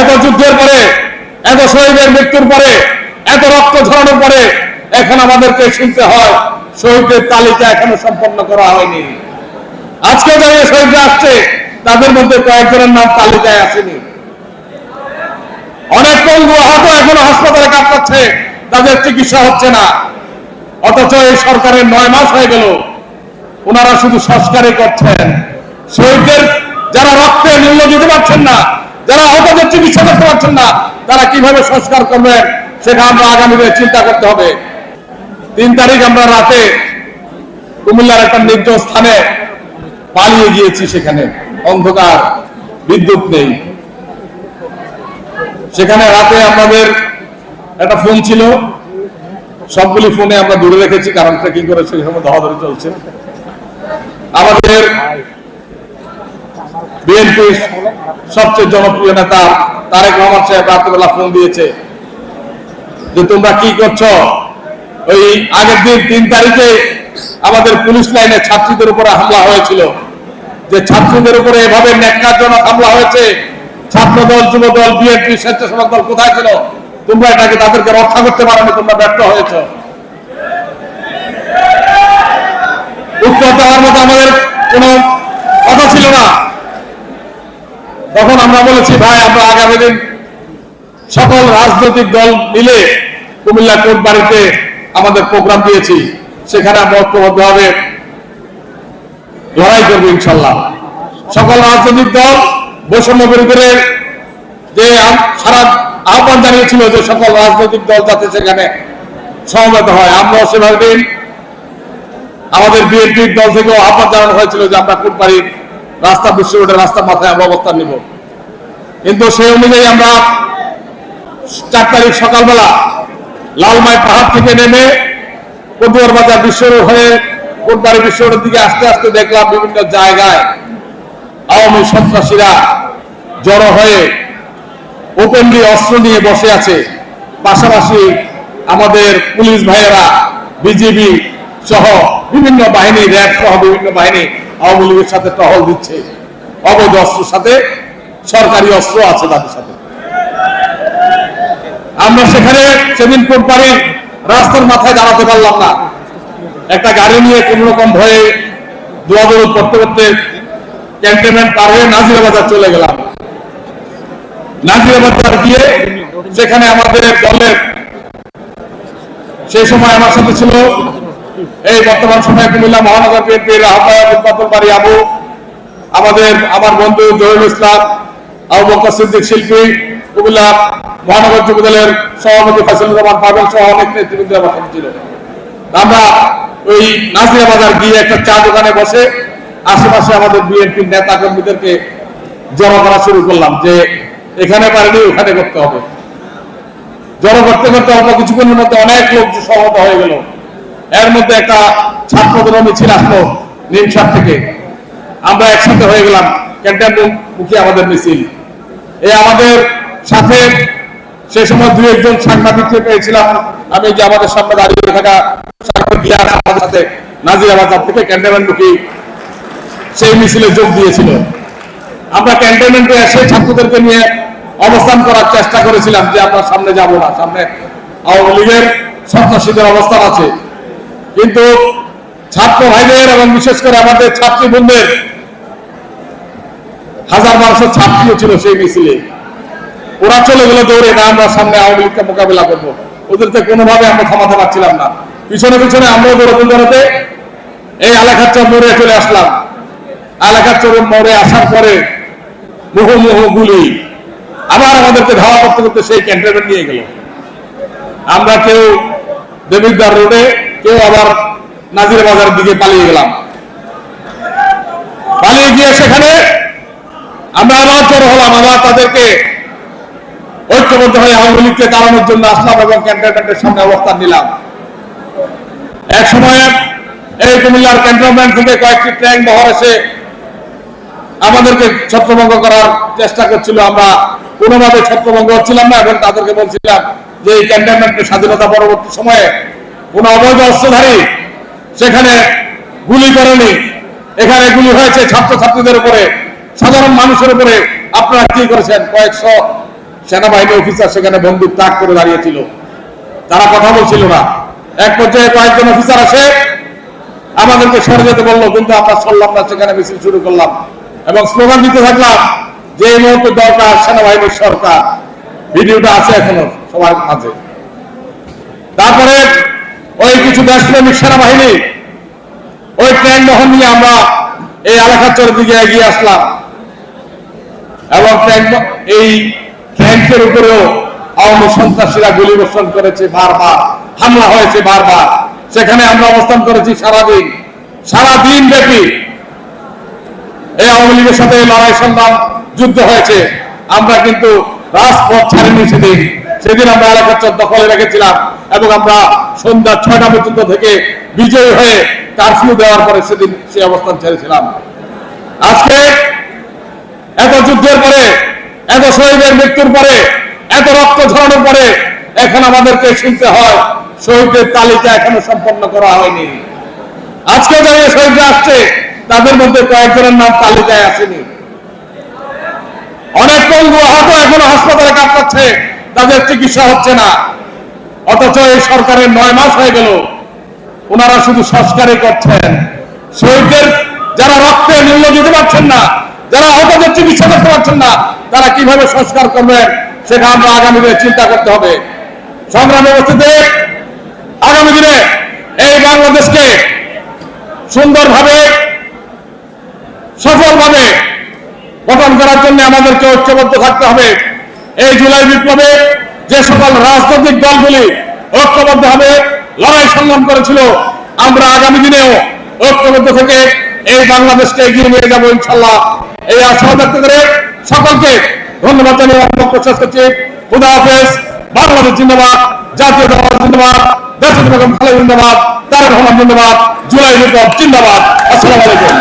এত যুদ্ধের পরে, এত শহীদের মৃত্যুর পরে, এত রক্ত ঝরানোর পরে এখন আমাদেরকে শুনতে হয়, শহীদের তালিকা এখনও সম্পন্ন করা হয়নি। আজকে যারা শহীদরা আসছে, তাদের মধ্যে কয়েকজনের নাম তালিকায় আসেনি। অনেক পঙ্গু আহত এখনও হাসপাতালে কাটাচ্ছে তাদের চিকিৎসা হচ্ছে না। অথচ এই সরকারের নয় মাস হয়ে গেল, ওনারা শুধু সংস্কারই করছেন। শহীদদের যারা রক্তের মূল্য দিতে পারছেন না যারা আহতদের চিকিৎসা করতে পারছেন না, তারা কীভাবে সংস্কার করবেন, সেটা আমরা আগামীতে চিন্তা করতে হবে। তিন তারিখ আমরা রাতে কুমিল্লার একটা নির্জন স্থানে পালিয়ে গিয়েছি সেখানে। অন্ধকার, বিদ্যুৎ নেই। সেখানে রাতে আমাদের একটা ফোন ছিল। সবগুলি ফোনে আমরা দূরে রেখেছি, কারণ ট্রেকিং করে সেই সময় ধরাধরি চলছে। আমাদের বিএনপির সবচেয়ে জনপ্রিয় নেতা তারেক রহমান সাহেব রাত্রেবেলা ফোন দিয়েছে যে তোমরা কি করছ? ওই আগের দিন তিন তারিখে আমাদের পুলিশ লাইনে ছাত্রীদের উপরে হামলা হয়েছিল। যে ছাত্রীদের উপরে এভাবে ন্যাক্কারজনক হামলা হয়েছে ছাত্র দল যুব দল বিএনপি, স্বেচ্ছাসেবক দল কোথায় ছিল? তোমরা এটাকে তাদেরকে রক্ষা করতে পারোনি, তোমরা ব্যর্থ হয়েছ। উত্তর দেওয়ার মতো আমাদের কোনো কথা ছিল না। তখন আমরা বলেছি, ভাই, আমরা আগামী দিন সকল রাজনৈতিক দল মিলে কুমিল্লা কোর্ট বাড়িতে আমাদের প্রোগ্রাম দিয়েছি। সেখানে আমরা ঐক্যবদ্ধভাবে লড়াই করব ইনশাল্লাহ। সকল রাজনৈতিক দল, বৈষম্য বিরোধীদের যে সারা আহ্বান জানিয়েছিল যে সকল রাজনৈতিক দল যাতে সেখানে সমবেত হয়। আমরাও সেভাবে আমাদের বিএনপির দল থেকেও আহ্বান জানানো হয়েছিল যে আমরা কোটবাড়ির রাস্তা বিশ্ব রোডের রাস্তা মাথায় আমরা অবস্থান নিব। কিন্তু সেই অনুযায়ী আমরা চার তারিখ সকালবেলা লালমাই পাহাড় থেকে নেমে পটুয়ার বাজার বিশ্ব হয়ে কোটবাড়ি বিশ্ব রোডের দিকে আস্তে আস্তে দেখলাম বিভিন্ন জায়গায় আওয়ামী সন্ত্রাসীরা জড়ো হয়ে ওপেনলি অস্ত্র নিয়ে বসে আছে। পাশাপাশি আমাদের পুলিশ ভাইয়েরা, বিজিবি সহ বিভিন্ন বাহিনী, র্যাব সহ বিভিন্ন বাহিনী আওয়ামী লীগের সাথে টহল দিচ্ছে। অবৈধ অস্ত্রের সাথে, সরকারি অস্ত্র আছে তাদের সাথে। আমরা সেখানে সেদিন কোম্পানির রাস্তার মাথায় দাঁড়াতে পারলাম না। একটা গাড়ি নিয়ে কোন রকম ভয়ে দোয়াদৌড় করতে করতে ক্যান্টনমেন্ট পার হয়ে নাজিরা বাজার চলে গেলাম। নাজিরা বাজার গিয়ে সেখানে আমাদের দলের সেই সময় আমার সাথে ছিল এই বর্তমান সময়ে কুমিল্লা মহানগর বিএনপির আহ্বায়ক উৎপাদন বাড়ি আবু, আমাদের, আমার বন্ধু জহিরুল ইসলাম, আবু বকর সিদ্দিক শিল্পী, কুমিল্লা মহানগর যুব দলের সভাপতি ফসলুর রহমান পাবেল সহ অনেক নেতৃবৃন্দ আমার সাথে ছিল আমরা ওই নাজিরা বাজার গিয়ে একটা চা দোকানে বসে আশেপাশে আমাদের বিএনপির নেতা কর্মীদেরকে জড়ো করা শুরু করলাম যে এখানে পারিনি, ওখানে করতে হবে। জড়ো করতে করতে অল্প কিছুক্ষণের মধ্যে অনেক লোক সহমত হয়ে গেল। এর মধ্যে একটা ছাত্রদের মিছিল আসলো নিমসার থেকে। আমরা একসাথে হয়ে গেলাম, ক্যান্টনমেন্ট মুখী আমাদের মিছিল। এই আমাদের সাথে সে সময় দুই একজন সাংবাদিককে পেয়েছিলাম। আমি যে আমাদের সামনে দাঁড়িয়ে থাকা আমাদের সাথে নাজিরাবাজার থেকে ক্যান্টনমেন্ট সেই মিছিলে যোগ দিয়েছিল। আমরা ক্যান্টনমেন্টে এসে ছাত্রদেরকে নিয়ে অবস্থান করার চেষ্টা করেছিলাম যে আমরা সামনে যাব না, সামনে আওয়ামী লীগের সন্ত্রাসীদের অবস্থান আছে। কিন্তু ছাত্র ভাইদের এবং বিশেষ করে আমাদের ছাত্রী বোনদের হাজার বারোশো ছাত্রীও ছিল সেই মিছিলে। ওরা চলে গেলে দৌড়ে না আমরা সামনে আওয়ামী লীগকে মোকাবিলা করব। ওদেরকে কোনোভাবে আমরা থামাতে পারছিলাম না। পিছনে পিছনে আমরাও দৌড়াতে দৌড়াতে এই এলাকার মোড়ে চলে আসলাম। চরম মোড়ে আসার পরে মুহুমুহ গুলি। আবার আমাদেরকে ধাওয়া করতে করতে সেই ক্যান্টনমেন্ট নিয়ে গেল। আমরা কেউ দেবিদ্বার রোডে কেউ আবার নাজির বাজারের দিকে পালিয়ে গেলাম। পালিয়ে গিয়ে সেখানে আমরা আবার জড়ো হলাম, আবার তাদেরকে ঐক্যবদ্ধ হয়ে আওয়ামী লীগকে তাড়ানোর জন্য আসলাম এবং ক্যান্টনমেন্টের সামনে অবস্থান নিলাম। এক সময় এই কুমিল্লার ক্যান্টনমেন্ট থেকে কয়েকটি ট্রেন বহর এসে আমাদেরকে ছত্রভঙ্গ করার চেষ্টা করছিল। আমরা কোনোভাবে ছত্রভঙ্গ হচ্ছিলাম না এবং তাদেরকে বলছিলাম যে এই ক্যান্টনমেন্টের স্বাধীনতা পরবর্তী সময়ে কোন অবৈধ অস্ত্রধারী সেখানে গুলি করেনি। এখানে গুলি হয়েছে ছাত্রছাত্রীদের উপরে, সাধারণ মানুষের উপরে। আপনারা কি করেছেন? কয়েকশো সেনাবাহিনী অফিসার সেখানে বন্দুক তাক করে দাঁড়িয়েছিল। তারা কথা বলছিল না। এক পর্যায়ে কয়েকজন অফিসার আসে, আমাদেরকে সরে যেতে বলল কিন্তু আমরা সরলাম না, সেখানে মিছিল শুরু করলাম। এবং স্লোগান দিতে থাকলাম, যে এই মুহূর্তে দরকার সেনাবাহিনীর সরকার। ভিডিওটা আছে এখনও সবার মাঝে। তারপরে ওই কিছু দেশপ্রেমিক সেনাবাহিনী, ওই ট্রেন বহন নিয়ে আমরা এই এলাকাচরের দিকে এগিয়ে আসলাম। এবং ট্রেন এই ট্রেনকের উপরেও আওয়ামী সন্ত্রাসীরা গুলি বর্ষণ করেছে বারবার, হামলা হয়েছে বারবার। সেখানে আমরা অবস্থান করেছি সারাদিন সারাদিন ব্যাপী। এই আওয়ামী লীগের সাথে লড়াই সংগ্রাম যুদ্ধ হয়েছে। আমরা কিন্তু রাজপথ ছাড়িনি সেদিন। সেদিন আমরা এলাকার দখলে রেখেছিলাম এবং আমরা সন্ধ্যা ছয়টা পর্যন্ত থেকে বিজয়ী হয়ে কারফিউ দেওয়ার পরে সেদিন সেই অবস্থান ছেড়েছিলাম। আজকে এত যুদ্ধের পরে, এত শহীদের মৃত্যুর পরে, এত রক্ত ঝরানোর পরে এখন আমাদেরকে শুনতে হয়, শহীদের তালিকা এখনও সম্পন্ন করা হয়নি। আজকে যারা শহীদরা আসছে, তাদের মধ্যে কয়েকজনের নাম তালিকায় আসেনি। অনেক পঙ্গু আহত এখনও হাসপাতালে কাটাচ্ছে তাদের চিকিৎসা হচ্ছে না। অথচ এই সরকারের নয় মাস হয়ে গেল, ওনারা শুধু সংস্কারই করছেন। শহীদদের যারা রক্তের মূল্য দিতে পারছেন না, যারা আহতদের চিকিৎসা করতে পারছেন না, তারা কীভাবে সংস্কার করবেন, সেটা আমরা আগামী দিনে চিন্তা করতে হবে। সংগ্রামী উপস্থিতি আগামী দিনে এই বাংলাদেশকে সুন্দরভাবে, সফলভাবে গঠন করার জন্য আমাদেরকে ঐক্যবদ্ধ থাকতে হবে। এই জুলাই বিপ্লবে যে সকল রাজনৈতিক দলগুলি ঐক্যবদ্ধ হবে লড়াই সংগ্রাম করেছিল, আমরা আগামী দিনেও ঐক্যবদ্ধ থেকে এই বাংলাদেশকে এগিয়ে নিয়ে যাব ইনশাল্লাহ এই আশা ব্যক্ত করে সকলকে ধন্যবাদ জানিয়ে করছি। খুদা হাফেজ, বাংলাদেশ জিন্দাবাদ, জাতীয় দল জিন্দাবাদ, দেশ বেগম খালেদ জিন্দাবাদ, তারেক রহমান জিন্দাবাদ, জুলাই বিপ্লব জিন্দাবাদ। আসসালামু আলাইকুম।